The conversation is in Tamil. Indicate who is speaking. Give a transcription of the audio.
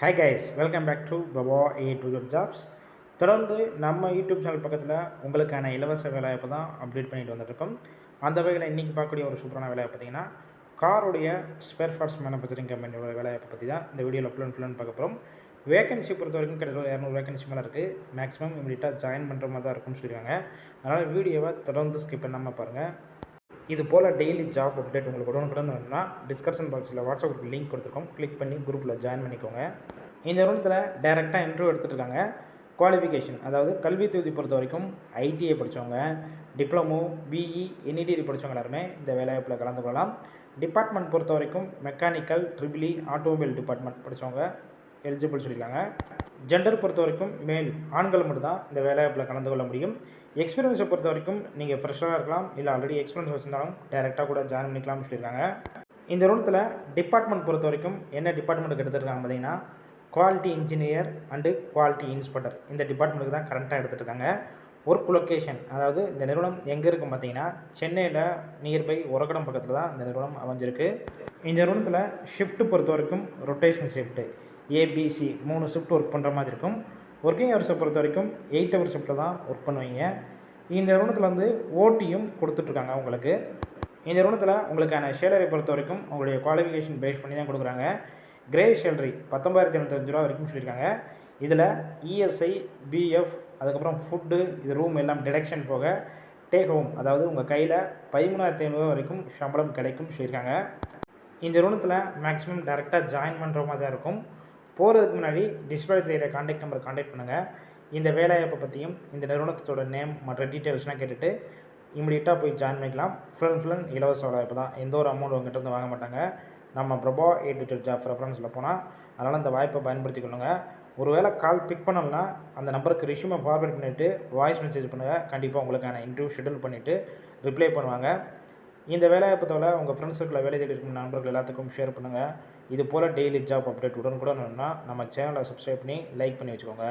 Speaker 1: Hey guys welcome back to Bhava A to jobs தொடர்ந்து நம்ம யூடியூப் சேனல் பக்கத்தில் உங்களுக்கான இலவச வேலைவாய்ப்பு தான் அப்டேட் பண்ணிட்டு வந்துட்டுருக்கோம். அந்த வகையில் இன்றைக்கி பார்க்கக்கூடிய ஒரு சூப்பரான வேலையை பார்த்தீங்கன்னா காருடைய ஸ்பேர் பார்ட்ஸ் மேனுஃபேக்சரிங் கம்பெனியோட வேலைவாய்ப்பை பற்றி தான் இந்த வீடியோவில் ஃபுல் அண்ட் ஃபுல் பார்க்க போகிறோம் வேகன்சி பொறுத்த வரைக்கும் கிட்டத்தட்ட இரநூறு வேகன்சி மேலே இருக்குது மேக்ஸிமம் இம்மிடியட்டாக ஜாயின் பண்ணுற மாதிரி தான் இருக்கும்னு சொல்லியிருக்காங்க அதனால் வீடியோவை தொடர்ந்து ஸ்கிப் பண்ணாமல் பாருங்கள் இது போல் டெய்லி ஜாப் அப்டேட் உங்களுக்கு உடனுக்குடன் வேணும்னா டிஸ்கிரிப்ஷன் பாக்ஸில் வாட்ஸ்அப் குரூப் லிங்க் கொடுத்துருக்கோம். கிளிக் பண்ணி குரூப்பில் ஜாயின் பண்ணிக்கோங்க. இந்த நிறுவனத்தில் டைரெக்டாக இன்டர்வியூ எடுத்துகிட்டு இருக்காங்க. குவாலிஃபிகேஷன் அதாவது கல்வி தொகுதி பொறுத்த வரைக்கும் ஐடிஐ படித்தவங்க டிப்ளமோ பிஇ என்இடிடி படித்தவங்க எல்லாருமே இந்த வேலைவாய்ப்பில் கலந்து கொள்ளலாம். டிபார்ட்மெண்ட் பொறுத்த வரைக்கும் மெக்கானிக்கல் ட்ரிபிளி ஆட்டோமொபைல் டிபார்ட்மெண்ட் படித்தவங்க எலிஜிபிள் சொல்லியிருக்காங்க ஜெண்டர் பொறுத்த வரைக்கும் மேல் ஆண்கள் மட்டும்தான் இந்த வேலைவாய்ப்பில் கலந்து கொள்ள முடியும். எக்ஸ்பீரியன்ஸை பொறுத்த வரைக்கும் நீங்கள் ஃப்ரெஷ்ஷாக இருக்கலாம் இல்லை ஆல்ரெடி எக்ஸ்பீரியன்ஸ் வச்சுருந்தாலும் டேரெக்டாக கூட ஜாயின் பண்ணிக்கலாம்னு சொல்லியிருக்காங்க இந்த ரூலத்தில் டிபார்ட்மெண்ட் பொறுத்த வரைக்கும் என்ன டிபார்ட்மெண்ட்டுக்கு எடுத்துருக்காங்க பார்த்தீங்கன்னா quality engineer and quality inspector இந்த டிபார்ட்மெண்ட்டுக்கு தான் கரண்ட்டாக எடுத்துகிட்ருக்காங்க ஒர்க் லொக்கேஷன் அதாவது இந்த நிறுவனம் எங்கே இருக்கும் பார்த்தீங்கன்னா சென்னையில் நியர்பை உரகடம் பக்கத்தில் தான் இந்த நிறுவனம் அமைஞ்சிருக்கு. இந்த நிறுவனத்தில் ஷிஃப்ட்டு பொறுத்த வரைக்கும் ரொட்டேஷன் ஷிஃப்ட்டு ஏபிசி மூணு ஷிஃப்ட் ஒர்க் பண்ணுற மாதிரி இருக்கும். ஒர்க்கிங் ஹவர்ஸை பொறுத்த வரைக்கும் எயிட் ஹவர் ஷிஃப்ட்டில் தான் ஒர்க் பண்ணுவீங்க. இந்த நிறுவனத்தில் வந்து ஓட்டியும் கொடுத்துட்ருக்காங்க உங்களுக்கு. இந்த நிறுவனத்தில் உங்களுக்கான சேலரி பொறுத்த வரைக்கும் உங்களுடைய குவாலிஃபிகேஷன் பேஸ் பண்ணி தான் கொடுக்குறாங்க. கிரே சேலரி பத்தொம்பதாயிரத்தி எழுநூத்தஞ்சு ரூபா வரைக்கும் சொல்லியிருக்காங்க. இதில் இஎஸ்ஐ பிஎஃப் அதுக்கப்புறம் ஃபுட்டு இது ரூம் எல்லாம் டிடக்ஷன் போக டேக் ஹோம் அதாவது உங்கள் கையில் பதிமூணாயிரத்தி ஐநூறுரூவா வரைக்கும் சம்பளம் கிடைக்கும் சொல்லியிருக்காங்க. இந்த நிறுவனத்தில் மேக்ஸிமம் டேரெக்டாக ஜாயின் பண்ணுற மாதிரி தான் இருக்கும். போகிறதுக்கு முன்னாடி டிஸ்பிளே தெரியிற காண்டாக்ட் நம்பர் காண்டாக்ட் பண்ணுங்கள் இந்த வேலைவாய்ப்பை பற்றியும் இந்த நிறுவனத்தோட நேம் மற்ற டீட்டெயில்ஸ்லாம் கேட்டுட்டு இமீடியட்டாக போய் ஜாயின் பண்ணிக்கலாம். ஃபுல் அண்ட் ஃபுல் அண்ட் இலவச வேலைவாய்ப்பு தான். எந்த ஒரு அமௌண்ட் உங்ககிட்ட வந்து வாங்க மாட்டாங்க. நம்ம பிரபா எடிட்டர் ஜாப் ரெஃபரன்ஸில் போனால் அதனால் அந்த வாய்ப்பை பயன்படுத்தி கொள்ளுங்கள் ஒருவேளை கால் பிக் பண்ணோம்னா அந்த நம்பருக்கு ரிஷ்யூமை ஃபார்வேர்ட் பண்ணிவிட்டு வாய்ஸ் மெசேஜ் பண்ணுங்கள் கண்டிப்பாக உங்களுக்கான இன்டர்வியூ ஷெடியூல் பண்ணிவிட்டு ரிப்ளை பண்ணுவாங்க. இந்த வேலைவாய்ப்பு உங்கள் ஃப்ரெண்ட்ஸ் சர்க்கிளில் வேலை தேடி இருக்கும் நண்பர்கள் எல்லாத்துக்கும் ஷேர் பண்ணுங்கள் இது போல் டெய்லி ஜாப் அப்டேட் உடனுக்குடன் வேணும்னா நம்ம சேனலை சப்ஸ்கிரைப் பண்ணி லைக் பண்ணி வச்சுக்கோங்க.